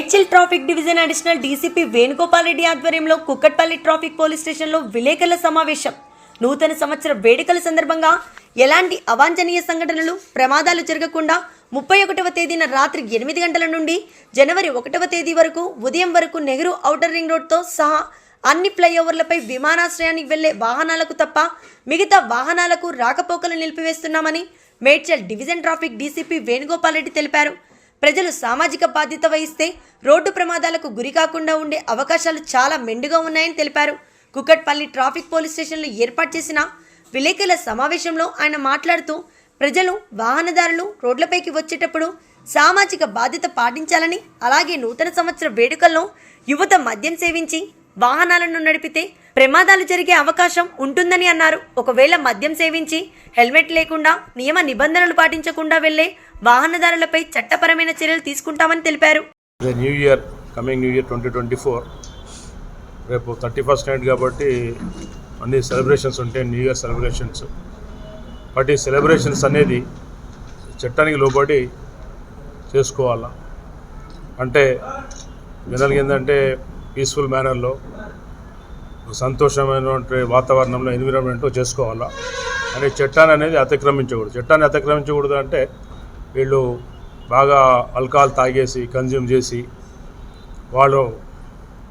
Medchal traffic division additional DCP Venugopal Reddy ఆధ్వర్యంలో Kukatpally traffic police స్టేషన్లో విలేకరుల సమావేశం. నూతన సంవత్సర వేడుకల సందర్భంగా ఎలాంటి అవాంఛనీయ సంఘటనలు ప్రమాదాలు జరగకుండా ముప్పై ఒకటవ తేదీన రాత్రి ఎనిమిది గంటల నుండి జనవరి ఒకటవ తేదీ వరకు ఉదయం వరకు నెహ్రూ ఔటర్ రింగ్ రోడ్తో సహా అన్ని ఫ్లైఓవర్లపై విమానాశ్రయానికి వెళ్ళే వాహనాలకు తప్ప మిగతా వాహనాలకు రాకపోకలు నిలిపివేస్తున్నామని Medchal division traffic DCP Venugopal Reddy తెలిపారు. ప్రజలు సామాజిక బాధ్యత వహిస్తే రోడ్డు ప్రమాదాలకు గురి కాకుండా ఉండే అవకాశాలు చాలా మెండుగా ఉన్నాయని తెలిపారు. కుక్కట్పల్లి ట్రాఫిక్ పోలీస్ స్టేషన్లో ఏర్పాటు చేసిన విలేకరుల సమావేశంలో ఆయన మాట్లాడుతూ ప్రజలు వాహనదారులు రోడ్లపైకి వచ్చేటప్పుడు సామాజిక బాధ్యత పాటించాలని అలాగే నూతన సంవత్సర వేడుకల్లో యువత మద్యం సేవించి వాహనాలను నడిపితే ప్రమాదాలు జరిగే అవకాశం ఉంటుందని అన్నారు. ఒకవేళ మద్యం సేవించి హెల్మెట్ లేకుండా నియమ నిబంధనలు పాటించకుండా వెళ్ళే వాహనదారులపై చట్టపరమైన చర్యలు తీసుకుంటామని తెలిపారు. New year coming new year twenty twenty four. రేపు థర్టీ ఫస్ట్ నైట్ కాబట్టి అన్ని సెలబ్రేషన్స్ ఉంటాయి న్యూ ఇయర్ సెలబ్రేషన్స్. బట్ ఈ సెలబ్రేషన్స్ అనేది చట్టానికి లోబడి చేసుకోవాలా? అంటే జనరల్గా ఏంటంటే పీస్ఫుల్ మేనర్లో సంతోషమైనటువంటి వాతావరణంలో ఎన్విరాన్మెంట్ చేసుకోవాలా? అనే చట్టాన్ని అనేది అతిక్రమించకూడదు. చట్టాన్ని అతిక్రమించకూడదు అంటే వీళ్ళు బాగా ఆల్కహాల్ తాగేసి కన్జ్యూమ్ చేసి వాళ్ళు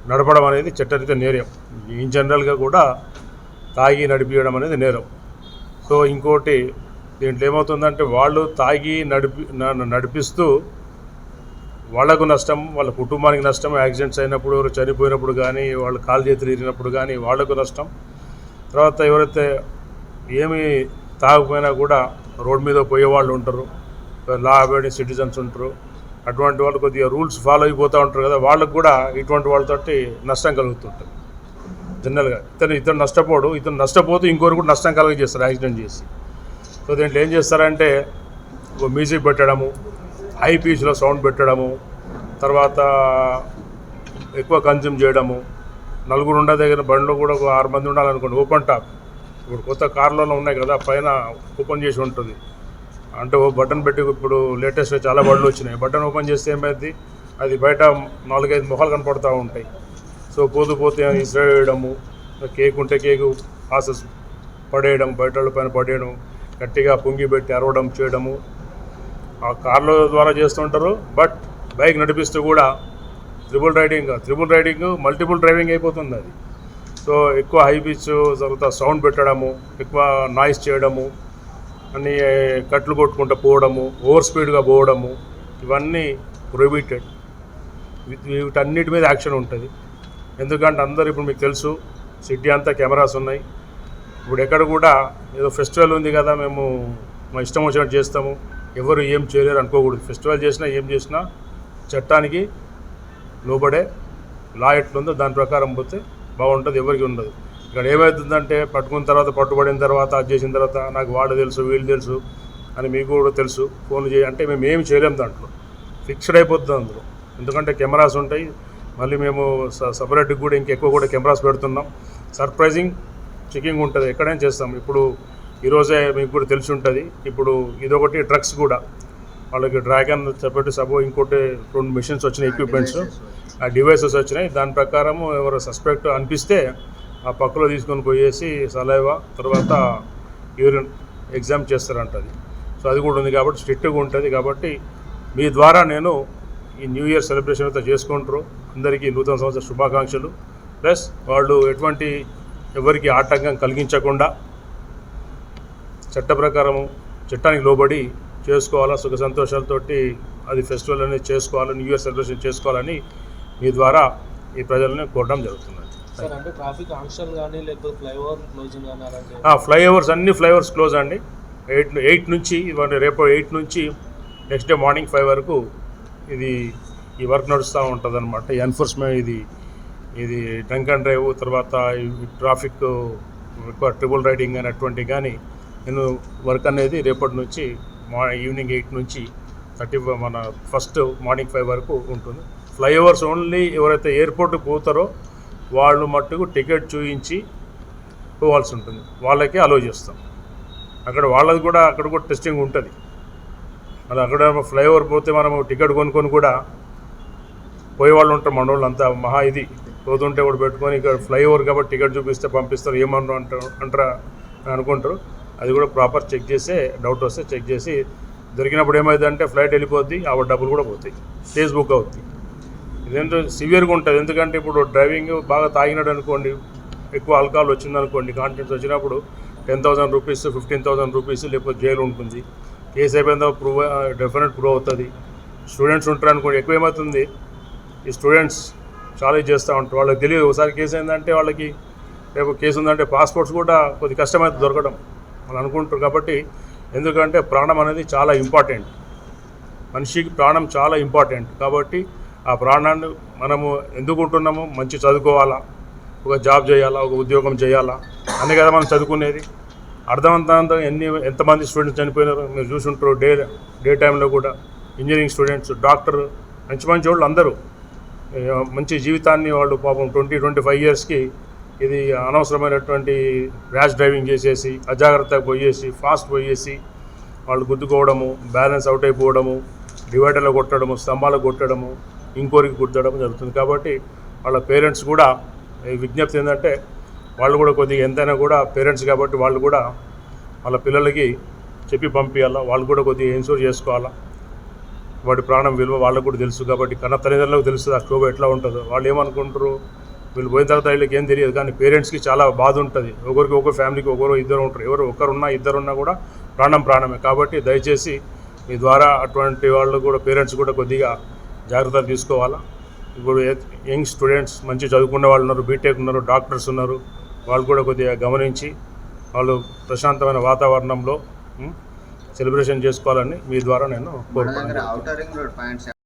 నడపడం అనేది చట్టరీత్యా నేరం. ఇన్ జనరల్గా కూడా తాగి నడిపించడం అనేది నేరం. సో ఇంకోటి దీంట్లో ఏమవుతుందంటే వాళ్ళు తాగి నడిపి నడిపిస్తూ వాళ్ళకు నష్టం వాళ్ళ కుటుంబానికి నష్టం యాక్సిడెంట్స్ అయినప్పుడు ఎవరు చనిపోయినప్పుడు కానీ వాళ్ళు కాలు చేతులు ఇరిగినప్పుడు కానీ వాళ్ళకు నష్టం. తర్వాత ఎవరైతే ఏమి తాగకపోయినా కూడా రోడ్డు మీద పోయే వాళ్ళు ఉంటారు. లా అబైడింగ్ సిటిజన్స్ ఉంటారు. అటువంటి వాళ్ళు కొద్దిగా రూల్స్ ఫాలో అయిపోతూ ఉంటారు కదా వాళ్ళకు కూడా ఇటువంటి వాళ్ళతోటి నష్టం కలుగుతుంటుంది. జనరల్గా ఇతను ఇతను నష్టపోడు ఇతను నష్టపోతూ ఇంకోరు కూడా నష్టం కలగజేస్తారు యాక్సిడెంట్ చేసి. సో దీంట్లో ఏం చేస్తారంటే ఒక మ్యూజిక్ పెట్టడము హై పీచ్లో సౌండ్ పెట్టడము తర్వాత ఎక్కువ కన్జ్యూమ్ చేయడము. నలుగురు ఉండే దగ్గర బండ్లో కూడా ఒక ఆరు మంది ఉండాలనుకోండి ఓపెన్ టాప్ ఇప్పుడు కొత్త కార్లలో ఉన్నాయి కదా పైన ఓపెన్ చేసి ఉంటుంది. అంటే ఓ బటన్ పెట్టి ఇప్పుడు లేటెస్ట్గా చాలా బండ్లు వచ్చినాయి. బటన్ ఓపెన్ చేస్తే ఏమైంది? అది బయట నాలుగైదు మొహాలు కనపడుతూ ఉంటాయి. సో పోతూ పోతే ఇసిరేయడము కేక్ ఉంటే కేకు ఆసెస్ పడేయడం బయట పైన పడేయడం గట్టిగా పొంగి పెట్టి అరవడం చేయడము. ఆ కార్ల ద్వారా చేస్తుంటారు బట్ బైక్ నడిపిస్తూ కూడా triple riding triple riding multiple driving అయిపోతుంది అది. సో ఎక్కువ హై పిచ్ తర్వాత సౌండ్ పెట్టడము ఎక్కువ నాయిస్ చేయడము అన్ని కట్లు కొట్టుకుంటూ పోవడము ఓవర్ స్పీడ్గా పోవడము ఇవన్నీ ప్రొహిబిటెడ్ వీటన్నిటి మీద యాక్షన్ ఉంటుంది. ఎందుకంటే అందరూ ఇప్పుడు మీకు తెలుసు సిటీ అంతా కెమెరాస్ ఉన్నాయి. ఇప్పుడు ఎక్కడ కూడా ఏదో ఫెస్టివల్ ఉంది కదా మేము మా ఇష్టం వచ్చినట్టు చేస్తాము. ఎవరు ఏం చేయలేరు అనుకోకూడదు. ఫెస్టివల్ చేసినా ఏం చేసినా చట్టానికి లోబడే లా ఎట్లుందో దాని ప్రకారం పోతే బాగుంటుంది ఎవరికి ఉండదు. ఇక్కడ ఏమవుతుందంటే పట్టుకున్న తర్వాత పట్టుబడిన తర్వాత అది చేసిన తర్వాత నాకు వాడు తెలుసు వీళ్ళు తెలుసు అని మీకు కూడా తెలుసు. ఫోన్ చేయ అంటే మేము ఏమి చేయలేము దాంట్లో. ఫిక్స్డ్ అయిపోతుంది అందులో. ఎందుకంటే కెమెరాస్ ఉంటాయి. మళ్ళీ మేము స- సపరేట్గా కూడా ఇంకెక్కువ కూడా కెమెరాస్ పెడుతున్నాం. సర్ప్రైజింగ్ చెకింగ్ ఉంటుంది. ఎక్కడైనా చేస్తాం. ఇప్పుడు ఈరోజే మీకు కూడా తెలిసి ఉంటుంది. ఇప్పుడు ఇదొకటి డ్రగ్స్ కూడా. వాళ్ళకి డ్రాగన్ సెపరేట్ సబో ఇంకోటి రెండు మిషన్స్ వచ్చినాయి ఎక్విప్మెంట్స్. ఆ డివైసెస్ వచ్చినాయి. దాని ప్రకారం ఎవరు సస్పెక్ట్ అనిపిస్తే ఆ పక్కలో తీసుకొని పోయేసి సలైవా తర్వాత యూరిన్ ఎగ్జామ్ చేస్తారంటది సో అది కూడా ఉంది కాబట్టి స్ట్రిక్ట్గా ఉంటుంది కాబట్టి మీ ద్వారా నేను ఈ న్యూ ఇయర్ సెలబ్రేషన్ అయితే చేసుకుంటారు. అందరికీ నూతన సంవత్సర శుభాకాంక్షలు. ప్లస్ వాళ్ళు ఎటువంటి ఎవరికి ఆటంకం కలిగించకుండా చట్ట ప్రకారము చట్టానికి లోబడి చేసుకోవాలా సుఖ సంతోషాలతోటి అది ఫెస్టివల్ అనేది చేసుకోవాలి న్యూ ఇయర్ సెలబ్రేషన్ చేసుకోవాలని మీ ద్వారా ఈ ప్రజలను కోరడం జరుగుతుంది ఫ్లైఓవర్స్ అన్ని ఫ్లైఓవర్స్ క్లోజ్ అండి. ఎయిట్ ఎయిట్ నుంచి ఇవాళ రేపు ఎయిట్ నుంచి నెక్స్ట్ డే మార్నింగ్ ఫైవ్ వరకు ఇది ఈ వర్క్ నడుస్తూ ఉంటుంది అనమాట ఎన్ఫోర్స్మెంట్ ఇది ఇది డ్రంక్ అండ్ డ్రైవ్ తర్వాత ట్రాఫిక్ ఎక్కువ ట్రిబుల్ రైడింగ్ అని అటువంటి కానీ నేను వర్క్ అనేది రేపటి నుంచి మా ఈవినింగ్ ఎయిట్ నుంచి థర్టీ మన ఫస్ట్ మార్నింగ్ ఫైవ్ వరకు ఉంటుంది. ఫ్లైఓవర్స్ ఓన్లీ ఎవరైతే ఎయిర్పోర్ట్కి పోతారో వాళ్ళు మట్టుకు టికెట్ చూయించి పోవాల్సి ఉంటుంది. వాళ్ళకి అలో చేస్తాం. అక్కడ వాళ్ళది కూడా అక్కడ కూడా టెస్టింగ్ ఉంటుంది. మళ్ళీ అక్కడ ఫ్లైఓవర్ పోతే మనము టికెట్ కొనుక్కొని కూడా పోయే వాళ్ళు ఉంటారు. మన వాళ్ళు అంతా మహా ఇది. పోతుంటే కూడా పెట్టుకొని ఇక్కడ ఫ్లైఓవర్ కాబట్టి టికెట్ చూపిస్తే పంపిస్తారు. ఏమన్నా అంటారు అంటారా అని అనుకుంటారు. అది కూడా ప్రాపర్ చెక్ చేస్తే డౌట్ వస్తే చెక్ చేసి దొరికినప్పుడు ఏమైందంటే ఫ్లైట్ వెళ్ళిపోద్ది. ఆ డబ్బులు కూడా పోతాయి. ఫేస్బుక్ బుక్ అవుతుంది ఇదేంటో సివియర్గా ఉంటుంది. ఎందుకంటే ఇప్పుడు డ్రైవింగ్ బాగా తాగినాడు అనుకోండి ఎక్కువ ఆల్కహాల్ వచ్చిందనుకోండి కాంటెంట్స్ వచ్చినప్పుడు ten thousand rupees fifteen thousand rupees లేకపోతే జైలు ఉంటుంది. కేసు అయిపోయిందో ప్రూవ్ డెఫినెట్ ప్రూవ్ అవుతుంది. స్టూడెంట్స్ ఉంటారు అనుకోండి ఎక్కువ ఏమవుతుంది? ఈ స్టూడెంట్స్ చాలా ఇది చేస్తూ ఉంటారు. వాళ్ళకి తెలియదు. ఒకసారి కేసు ఏంటంటే వాళ్ళకి రేపు కేసు ఉందంటే పాస్పోర్ట్స్ కూడా కొద్ది కష్టమైతే దొరకడం. వాళ్ళు అనుకుంటారు కాబట్టి ఎందుకంటే ప్రాణం అనేది చాలా ఇంపార్టెంట్ మనిషికి ప్రాణం చాలా ఇంపార్టెంట్ కాబట్టి ఆ ప్రాణాన్ని మనము ఎందుకు ఉంటున్నాము మంచి చదువుకోవాలా ఒక జాబ్ చేయాలా ఒక ఉద్యోగం చేయాలా? అనే కదా మనం చదువుకునేది. అర్థవంతంగా ఎన్ని ఎంతమంది స్టూడెంట్స్ చనిపోయినారు మీరు చూసుంటారు డే డే టైంలో కూడా. ఇంజనీరింగ్ స్టూడెంట్స్ డాక్టర్ మంచి మంచి వాళ్ళు అందరూ. మంచి జీవితాన్ని వాళ్ళు పాపం ట్వంటీ ట్వంటీ ఫైవ్ ఇయర్స్కి ఇది అనవసరమైనటువంటి ర్యాష్ డ్రైవింగ్ చేసేసి అజాగ్రత్తగా పోయేసి ఫాస్ట్ పోయేసి వాళ్ళు గుద్దుకోవడము బ్యాలెన్స్ అవుట్ అయిపోవడము డివైడర్లో కొట్టడము స్తంభాలు కొట్టడము ఇంకోరికి గుర్తడం జరుగుతుంది. కాబట్టి వాళ్ళ పేరెంట్స్ కూడా విజ్ఞప్తి ఏంటంటే వాళ్ళు కూడా కొద్దిగా ఎంతైనా కూడా పేరెంట్స్ కాబట్టి వాళ్ళు కూడా వాళ్ళ పిల్లలకి చెప్పి పంపించాలా వాళ్ళు కూడా కొద్దిగా ఇన్సూర్ చేసుకోవాలా. వాటి ప్రాణం విలువ వాళ్ళకు కూడా తెలుసు కాబట్టి కన్న తల్లిదండ్రులకు తెలుస్తుంది ఆ క్షోభ ఎట్లా ఉంటుందో. వాళ్ళు ఏమనుకుంటారు? వీళ్ళు పోయిన తర్వాత వీళ్ళకి ఏం తెలియదు. కానీ పేరెంట్స్కి చాలా బాధ ఉంటుంది. ఒకరికి ఒక ఫ్యామిలీకి ఒకరు ఇద్దరు ఉంటారు. ఎవరు ఒకరున్నా ఇద్దరున్నా కూడా ప్రాణం ప్రాణమే. కాబట్టి దయచేసి మీ ద్వారా అటువంటి వాళ్ళు కూడా పేరెంట్స్ కూడా కొద్దిగా జాగ్రత్తలు తీసుకోవాలా? ఇప్పుడు యంగ్ స్టూడెంట్స్ మంచి చదువుకునే వాళ్ళు ఉన్నారు బీటెక్ ఉన్నారు డాక్టర్స్ ఉన్నారు వాళ్ళు కూడా కొద్దిగా గమనించి వాళ్ళు ప్రశాంతమైన వాతావరణంలో సెలబ్రేషన్ చేసుకోవాలని మీ ద్వారా నేను కోరుకుంటున్నాను.